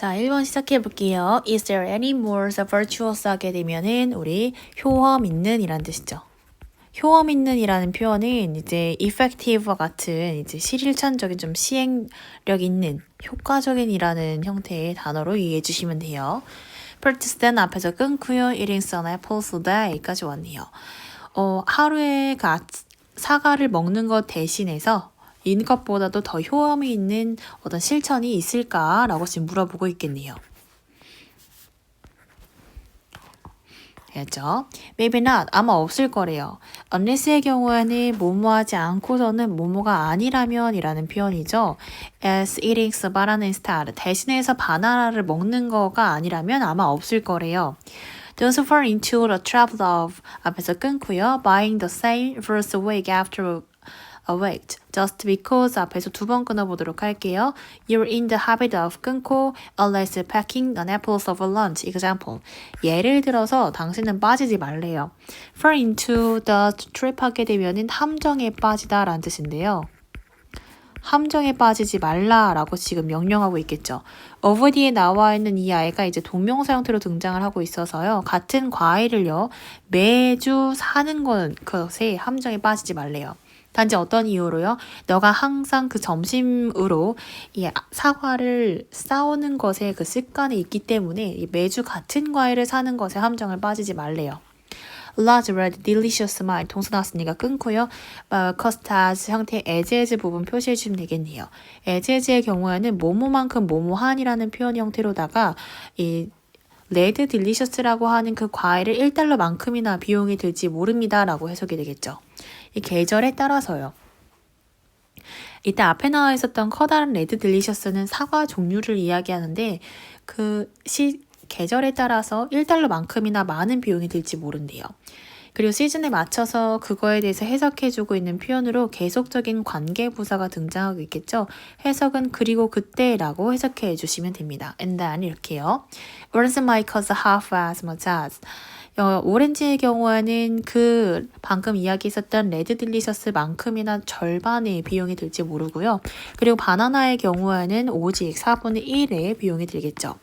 자, 1번 시작해 볼게요. Is there any more virtuous 하게 되면은 우리 효험 있는 이란 뜻이죠. 효험 있는 이라는 표현은 이제 effective와 같은 이제 실일찬적인 좀 시행력 있는 효과적인 이라는 형태의 단어로 이해해 주시면 돼요. Then 앞에서 끊고요. Eating some apples a day까지 왔네요. 어, 하루에 그 아, 사과를 먹는 것 대신해서 이것보다도 더 효험이 있는 어떤 실천이 있을까라고 지금 물어보고 있겠네요. 알죠? Maybe not. 아마 없을 거래요. unless의 경우에는 뭐뭐하지 않고서는 뭐뭐가 아니라면 이라는 표현이죠. as eating a banana instead. 대신해서 바나나를 먹는 거가 아니라면 아마 없을 거래요. Don't fall into the trap of 앞에서 끊고요. Buying the same first week after a wait. Just because 앞에서 두 번 끊어보도록 할게요. You're in the habit of 끊고 unless packing an apples of lunch. Example. 예를 들어서 당신은 빠지지 말래요. Fall into the trap 하게 되면은 함정에 빠지다 라는 뜻인데요. 함정에 빠지지 말라라고 지금 명령하고 있겠죠. 어버디에 나와 있는 이 아이가 이제 동명사 형태로 등장을 하고 있어서요. 같은 과일을요. 매주 사는 것에 함정에 빠지지 말래요. 단지 어떤 이유로요? 너가 항상 그 점심으로 이 사과를 싸우는 것에 그 습관이 있기 때문에 매주 같은 과일을 사는 것에 함정을 빠지지 말래요. large, red, delicious 말 동사 나왔으니까 끊고요. 어, custard 형태의 as as 부분 표시해 주시면 되겠네요. as as의 경우에는 뭐뭐만큼 뭐뭐한이라는 표현 형태로다가 이 레드 딜리셔스라고 하는 그 과일을 1달러만큼이나 비용이 들지 모릅니다. 라고 해석이 되겠죠. 이 계절에 따라서요. 이때 앞에 나와 있었던 커다란 레드 딜리셔스는 사과 종류를 이야기하는데 그 시, 계절에 따라서 1달러만큼이나 많은 비용이 들지 모른대요. 그리고 시즌에 맞춰서 그거에 대해서 해석해주고 있는 표현으로 계속적인 관계 부사가 등장하고 있겠죠. 해석은 그리고 그때라고 해석해 주시면 됩니다. and then 이렇게요. Orange might cost half as much as 어, 오렌지의 경우에는 그 방금 이야기했었던 레드 딜리셔스만큼이나 절반의 비용이 들지 모르고요. 그리고 바나나의 경우에는 오직 4분의 1의 비용이 들겠죠.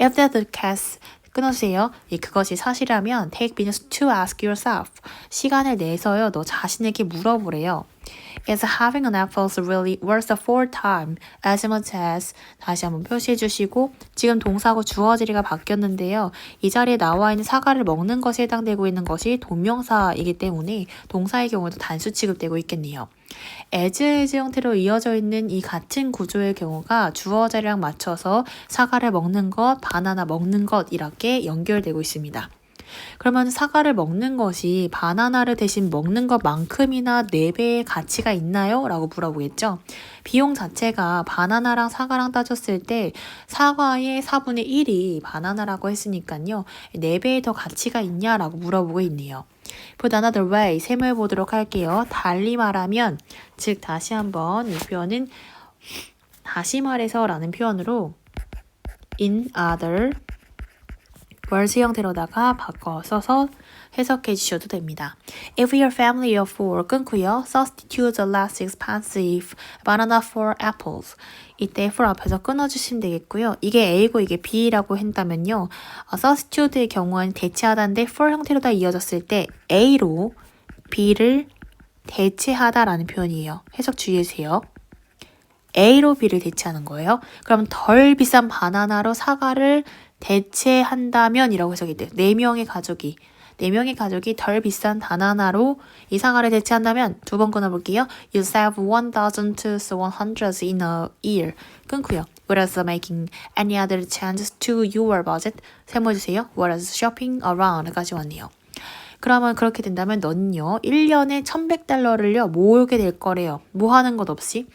If the case 끊어주세요. 예, 그것이 사실이라면 take minutes to ask yourself. 시간을 내서요. 너 자신에게 물어보래요. Is having an apple really worth four time as much as 다시 한번 표시해 주시고 지금 동사고 주어지리가 바뀌었는데요. 이 자리에 나와 있는 사과를 먹는 것에 해당되고 있는 것이 동명사이기 때문에 동사의 경우도 단수 취급되고 있겠네요. as as 형태로 이어져 있는 이 같은 구조의 경우가 주어 자리랑 맞춰서 사과를 먹는 것, 바나나 먹는 것 이렇게 연결되고 있습니다. 그러면 사과를 먹는 것이 바나나를 대신 먹는 것만큼이나 4배의 가치가 있나요? 라고 물어보겠죠. 비용 자체가 바나나랑 사과랑 따졌을 때 사과의 4분의 1이 바나나라고 했으니까요. 4배의 더 가치가 있냐라고 물어보고 있네요. Put another way. 세모해 보도록 할게요. 달리 말하면, 즉, 다시 한번 이 표현은 다시 말해서 라는 표현으로 in other 월수 형태로다가 바꿔 써서 해석해 주셔도 됩니다. If your family of four 끊고요. Substitute the less expensive banana for apples. 이때 for 앞에서 끊어주시면 되겠고요. 이게 A고 이게 B라고 한다면요. 어, substitute의 경우는 대체하다인데 for 형태로 다 이어졌을 때 A로 B를 대체하다라는 표현이에요. 해석 주의해주세요. A로 B를 대체하는 거예요. 그럼 덜 비싼 바나나로 사과를 대체한다면 이라고 해석이 돼요. 4명의 가족이 4명의 가족이 덜 비싼 단 하나로 이 상하를 대체한다면 두 번 끊어볼게요. You save 1,000 to 100 in a year. 끊고요. Whereas making any other changes to your budget. 세모해주세요. Whereas shopping around까지 왔네요. 그러면 그렇게 된다면 너는요. 1년에 1100달러를요. 모으게 될 거래요. 뭐 하는 것 없이.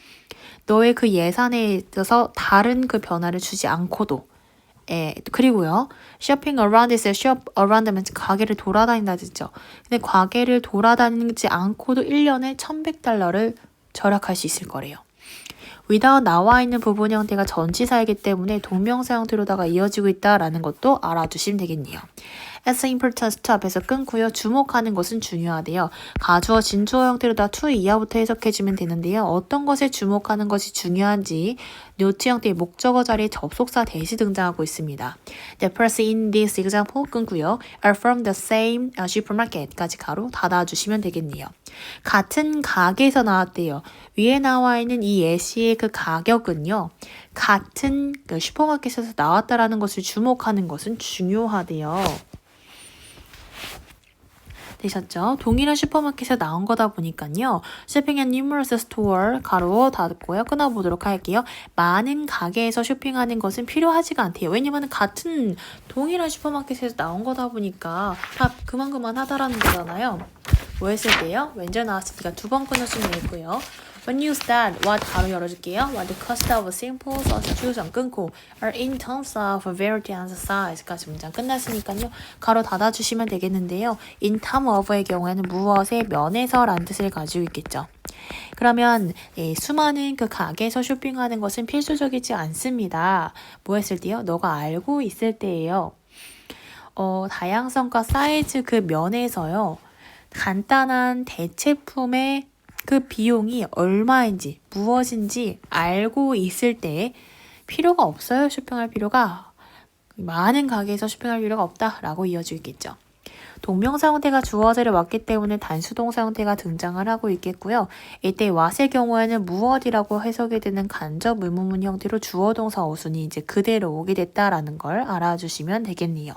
너의 그 예산에 있어서 다른 그 변화를 주지 않고도 예, 그리고요. shopping around 하면 가게를 돌아다닌다 듣죠. 근데 가게를 돌아다니지 않고도 1년에 1100달러를 절약할 수 있을 거래요. without 나와 있는 부분 형태가 전치사이기 때문에 동명사 형태로다가 이어지고 있다라는 것도 알아두시면 되겠네요. As importance to 앞에서 끊고요. 주목하는 것은 중요하대요. 가주어 진주어 형태로 다 to 이하부터 해석해주면 되는데요. 어떤 것에 주목하는 것이 중요한지 노트 형태의 목적어 자리에 접속사 대시 등장하고 있습니다. The person in this example 끊고요. are from the same uh, supermarket까지 가로 닫아주시면 되겠네요. 같은 가게에서 나왔대요. 위에 나와 있는 이 예시의 그 가격은요. 같은 그 슈퍼마켓에서 나왔다라는 것을 주목하는 것은 중요하대요. 되셨죠? 동일한 슈퍼마켓에서 나온 거다 보니까요. 쇼핑 앤 numerous store 가로 닫고요. 끊어보도록 할게요. 많은 가게에서 쇼핑하는 것은 필요하지가 않대요. 왜냐면 같은 동일한 슈퍼마켓에서 나온 거다 보니까 다 그만 그만 하다라는 거잖아요. 뭐 했을 때요? 왠지 나왔으니까 두 번 끊어주면 되고요. When you start, what 가로 열어줄게요. What the cost of simple substitution 끊고 are in terms of variety and size까지 문장 끝났으니까요. 가로 닫아주시면 되겠는데요. in term of의 경우에는 무엇의 면에서라는 뜻을 가지고 있겠죠. 그러면 예, 수많은 그 가게에서 쇼핑하는 것은 필수적이지 않습니다. 뭐 했을 때요? 너가 알고 있을 때예요. 어, 다양성과 사이즈 그 면에서요. 간단한 대체품의 그 비용이 얼마인지 무엇인지 알고 있을 때 필요가 없어요. 쇼핑할 필요가 많은 가게에서 쇼핑할 필요가 없다라고 이어지겠죠. 동명사 형태가 주어제를 왔기 때문에 단수동사 형태가 등장을 하고 있겠고요. 이때 왓의 경우에는 무엇이라고 해석이 되는 간접 의문문 형태로 주어 동사 어순이 이제 그대로 오게 됐다라는 걸 알아주시면 되겠네요.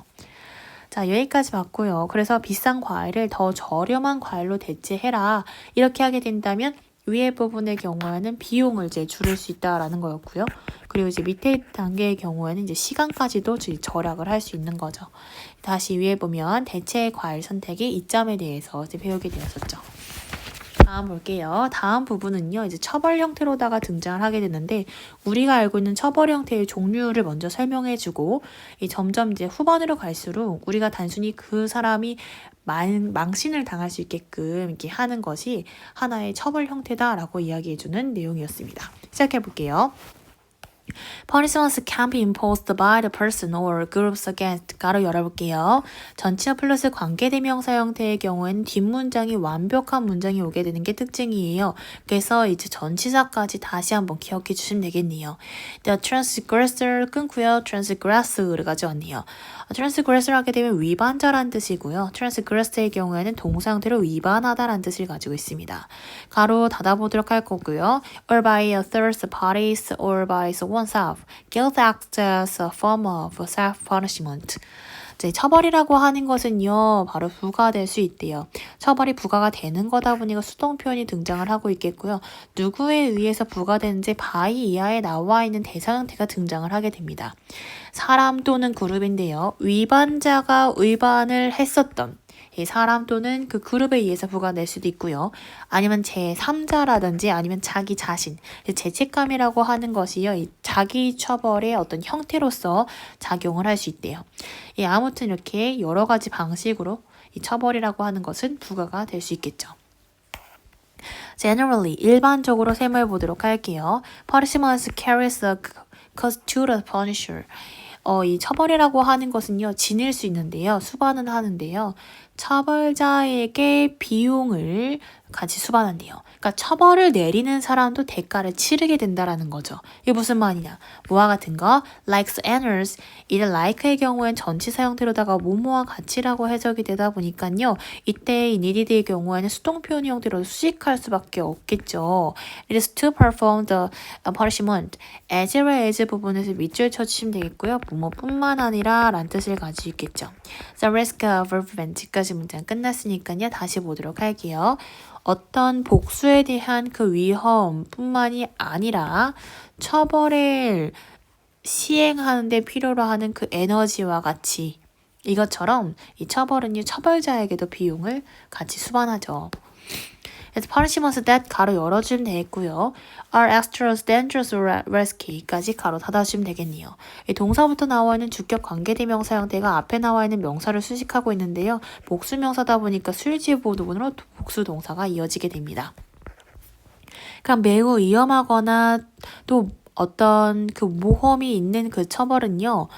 자, 여기까지 봤고요. 그래서 비싼 과일을 더 저렴한 과일로 대체해라. 이렇게 하게 된다면 위에 부분의 경우에는 비용을 이제 줄일 수 있다라는 거였고요. 그리고 이제 밑에 단계의 경우에는 이제 시간까지도 절약을 할 수 있는 거죠. 다시 위에 보면 대체 과일 선택의 이점에 대해서 이제 배우게 되었었죠. 다음 볼게요. 다음 부분은요. 이제 처벌 형태로다가 등장을 하게 되는데 우리가 알고 있는 처벌 형태의 종류를 먼저 설명해 주고 이 점점 이제 후반으로 갈수록 우리가 단순히 그 사람이 망, 망신을 당할 수 있게끔 이렇게 하는 것이 하나의 처벌 형태다라고 이야기해 주는 내용이었습니다. 시작해 볼게요. Punishments can be imposed by the person or groups against 가로 열어볼게요. 전치어 플러스 관계대명사 형태의 경우에는 뒷문장이 완벽한 문장이 오게 되는 게 특징이에요. 그래서 이제 전치사까지 다시 한번 기억해 주시면 되겠네요. The transgressor 끊고요. transgress를 가져왔네요. transgressor 하게 되면 위반자란 뜻이고요. transgress의 경우에는 형태로 위반하다란 뜻을 가지고 있습니다. 가로 닫아보도록 할 거고요. or by a third party or by oneself. guilt acts as a form of self-punishment. 이제 처벌이라고 하는 것은요, 바로 부과될 수 있대요. 처벌이 부과가 되는 거다 보니까 수동 표현이 등장을 하고 있겠고요. 누구에 의해서 부과되는지 바이 이하에 나와 있는 대상 형태가 등장을 하게 됩니다. 사람 또는 그룹인데요. 위반자가 위반을 했었던 이 사람 또는 그 그룹에 의해서 부과될 수도 있고요. 아니면 제3자라든지 아니면 자기 자신, 죄책감이라고 하는 것이요. 이 자기 처벌의 어떤 형태로서 작용을 할 수 있대요. 예, 아무튼 이렇게 여러 가지 방식으로 이 처벌이라고 하는 것은 부과가 될 수 있겠죠. Generally, 일반적으로 셈을 보도록 할게요. Punishment carries a cause to the punisher. 어, 이 처벌이라고 하는 것은요, 지닐 수 있는데요, 수반은 하는데요. 처벌자에게 비용을 같이 수반한대요. 그러니까 처벌을 내리는 사람도 대가를 치르게 된다라는 거죠. 이게 무슨 말이냐? 뭐와 같은 거? likes anners. 이 like의 경우엔 전치사 형태로다가 뭐뭐와 같이라고 해석이 되다 보니까요. 이때 이 needed의 경우에는 수동 표현 형태로 수식할 수밖에 없겠죠. It is to perform the punishment. as를 as 부분에서 밑줄 쳐주시면 되겠고요. 뭐뭐뿐만 아니라 란 뜻을 가지고 있겠죠. The risk of revenge.까지 문장 끝났으니까요. 다시 보도록 할게요. 어떤 복수에 대한 그 위험뿐만이 아니라 처벌을 시행하는데 필요로 하는 그 에너지와 같이 이것처럼 이 처벌은요 처벌자에게도 비용을 같이 수반하죠. It's punishments that 가로 열어주면 되겠고요. are extra dangerous or risky까지 가로 닫아주면 되겠네요. 이 동사부터 나와 있는 주격 관계대명사 형태가 앞에 나와 있는 명사를 수식하고 있는데요. 복수명사다 보니까 수일지의 보도문으로 복수 동사가 이어지게 됩니다. 그럼 매우 위험하거나 또 어떤 그 모험이 있는 그 처벌은요.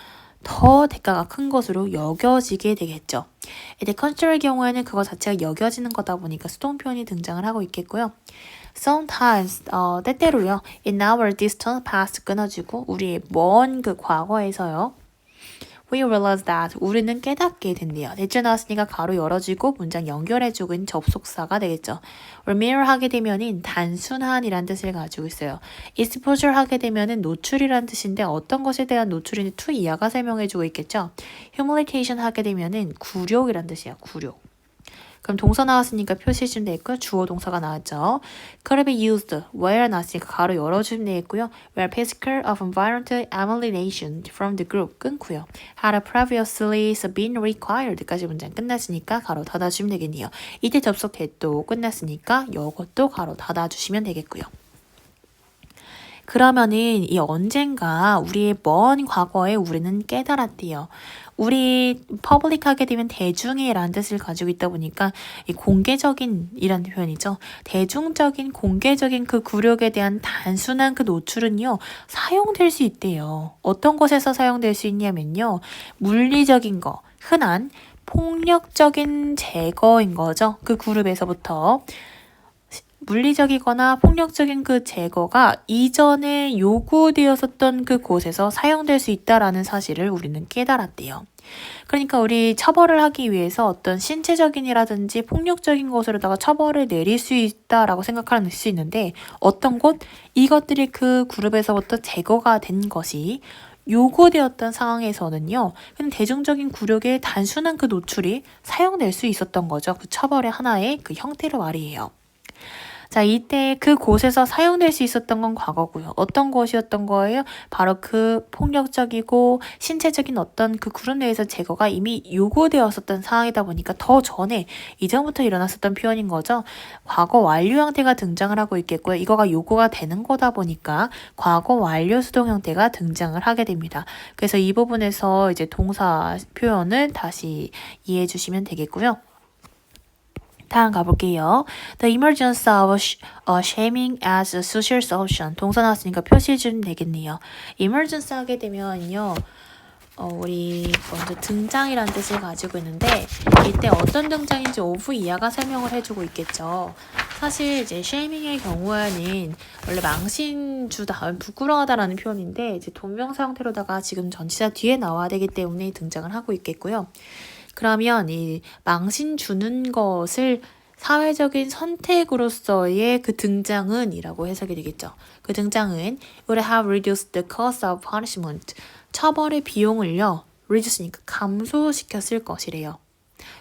더 대가가 큰 것으로 여겨지게 되겠죠. 이제 컨시der의 경우에는 그거 자체가 여겨지는 거다 보니까 수동 표현이 등장을 하고 있겠고요. Sometimes 어, 때때로요. In our distant past 끊어지고 우리의 먼 그 과거에서요. We realize that 우리는 깨닫게 된대요. 대체 나왔으니까 가로 열어지고 문장 연결해주고 접속사가 되겠죠. mirror 하게 되면은 단순한이란 뜻을 가지고 있어요. exposure 하게 되면은 노출이란 뜻인데 어떤 것에 대한 노출인지 to 이하가 설명해주고 있겠죠. humiliation 하게 되면은 굴욕이란 뜻이에요. 굴욕. 그럼 동사 나왔으니까 표시해주면 되겠고요. 주어 동사가 나왔죠. could be used. where 나왔으니까 가로 열어주면 되겠고요. where physical of violent alienation from the group 끊고요. had previously been required까지 문장 끝났으니까 가로 닫아주면 되겠네요. 이때 접속 대도 끝났으니까 이것도 가로 닫아주시면 되겠고요. 그러면은 이 언젠가 우리의 먼 과거에 우리는 깨달았대요. 우리 퍼블릭 하게 되면 대중이라는 뜻을 가지고 있다 보니까 이 공개적인 이란 표현이죠. 대중적인 공개적인 그 굴욕에 대한 단순한 그 노출은요. 사용될 수 있대요. 어떤 곳에서 사용될 수 있냐면요. 물리적인 거, 흔한 폭력적인 제거인 거죠. 그 그룹에서부터 물리적이거나 폭력적인 그 제거가 이전에 요구되었었던 그 곳에서 사용될 수 있다라는 사실을 우리는 깨달았대요. 그러니까 우리 처벌을 하기 위해서 어떤 신체적인이라든지 폭력적인 것으로다가 처벌을 내릴 수 있다라고 생각할 수 있는데 어떤 곳 이것들이 그 그룹에서부터 제거가 된 것이 요구되었던 상황에서는요. 그냥 대중적인 굴욕의 단순한 그 노출이 사용될 수 있었던 거죠. 그 처벌의 하나의 그 형태로 말이에요. 자, 이때 그 곳에서 사용될 수 있었던 건 과거고요. 어떤 것이었던 거예요? 바로 그 폭력적이고 신체적인 어떤 그 그룹 내에서 제거가 이미 요구되었었던 상황이다 보니까 더 전에 이전부터 일어났었던 표현인 거죠. 과거 완료 형태가 등장을 하고 있겠고요. 이거가 요구가 되는 거다 보니까 과거 완료 수동 형태가 등장을 하게 됩니다. 그래서 이 부분에서 이제 동사 표현을 다시 이해해 주시면 되겠고요. 다음 가볼게요. The emergence of uh, shaming as a social solution. 동사 나왔으니까 표시해주면 되겠네요. emergence 하게 되면요. 어, 우리 먼저 등장이라는 뜻을 가지고 있는데 이때 어떤 등장인지 오브 이하가 설명을 해주고 있겠죠. 사실 이제 쉐이밍의 경우에는 원래 망신 주다, 부끄러워하다라는 표현인데 이제 동명사 형태로다가 지금 전치사 뒤에 나와야 되기 때문에 등장을 하고 있겠고요. 그러면 이 망신 주는 것을 사회적인 선택으로서의 그 등장은 이라고 해석이 되겠죠. 그 등장은 would have reduced the cost of punishment. 처벌의 비용을요. reduce니까 감소시켰을 것이래요.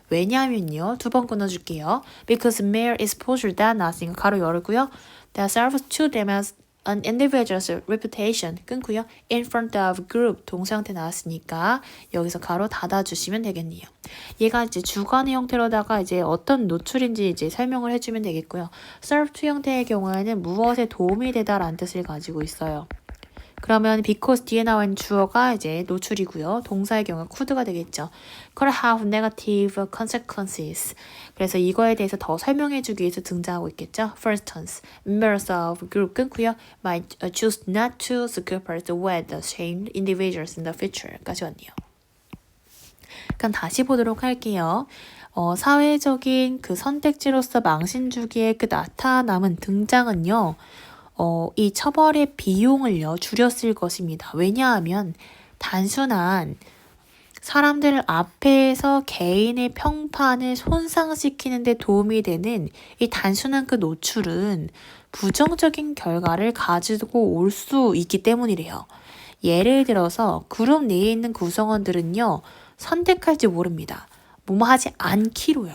왜냐하면요. 두 번 끊어줄게요. Because mere exposure that 나왔으니까 가로 열고요. That serves to as an individual's reputation 끊고요. in front of group 동사 형태 나왔으니까 여기서 가로 닫아주시면 되겠네요. 얘가 이제 주관의 형태로다가 이제 어떤 노출인지 이제 설명을 해주면 되겠고요. serve to 형태의 경우에는 무엇에 도움이 되다라는 뜻을 가지고 있어요. 그러면 because 뒤에 있는 주어가 이제 노출이고요. 동사의 경우 could가 되겠죠. could have negative consequences. 그래서 이거에 대해서 더 설명해 주기 위해서 등장하고 있겠죠. For instance, members of group 끊고요. might choose not to supervise with shamed individuals in the future까지 왔네요. 그럼 다시 보도록 할게요. 어, 사회적인 그 선택지로서 망신 주기의 그 나타남은 등장은요. 어, 이 처벌의 비용을요, 줄였을 것입니다. 왜냐하면 단순한 사람들 앞에서 개인의 평판을 손상시키는 데 도움이 되는 이 단순한 그 노출은 부정적인 결과를 가지고 올 수 있기 때문이래요. 예를 들어서 그룹 내에 있는 구성원들은요, 선택할지 모릅니다. 뭐뭐 하지 않기로요.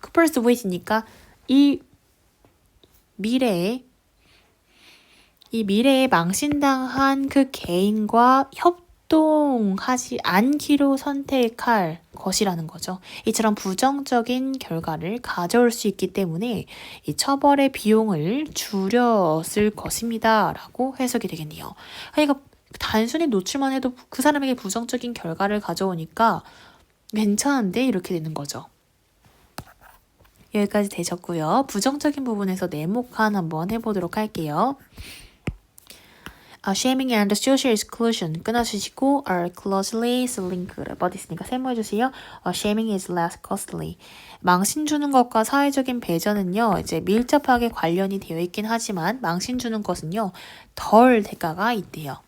쿠퍼스 웨이트니까 이 미래에 이 미래에 망신당한 그 개인과 협동하지 않기로 선택할 것이라는 거죠. 이처럼 부정적인 결과를 가져올 수 있기 때문에 이 처벌의 비용을 줄였을 것입니다. 라고 해석이 되겠네요. 그러니까 단순히 노출만 해도 그 사람에게 부정적인 결과를 가져오니까 괜찮은데 이렇게 되는 거죠. 여기까지 되셨고요. 부정적인 부분에서 네모칸 한번 해보도록 할게요. 아, shaming and social exclusion 끊어주시고 are closely linked. 뭐 있으니까 세모해주세요. 어, shaming is less costly. 망신 주는 것과 사회적인 배전은요, 이제 밀접하게 관련이 되어 있긴 하지만 망신 주는 것은요, 덜 대가가 있대요.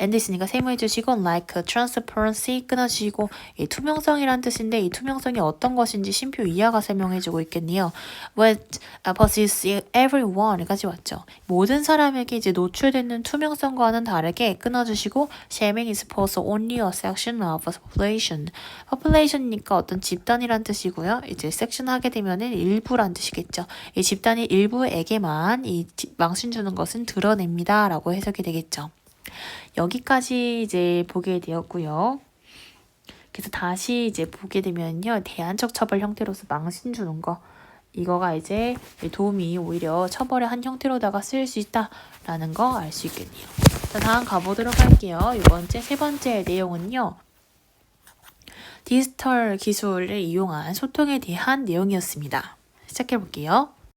and 있으니까 세모해 주시고 like transparency 끊어주시고 이 투명성이란 뜻인데 이 투명성이 어떤 것인지 심표 이하가 설명해 주고 있겠네요. What possesses everyone까지 왔죠. 모든 사람에게 이제 노출되는 투명성과는 다르게 끊어주시고 shaming is posed only a section of a population. population이니까 어떤 집단이란 뜻이고요. 이제 section 하게 되면은 일부란 뜻이겠죠. 이 집단이 일부에게만 이 지- 망신 주는 것은 드러냅니다 라고 해석이 되겠죠. 여기까지 이제 보게 되었고요. 그래서 다시 이제 보게 되면요. 대안적 처벌 형태로서 망신 주는 거. 이거가 이제 도움이 오히려 처벌의 한 형태로다가 쓰일 수 있다라는 거 알 수 있겠네요. 자, 다음 가보도록 할게요. 이번 째, 세 번째 내용은요. 디지털 기술을 이용한 소통에 대한 내용이었습니다. 시작해 볼게요.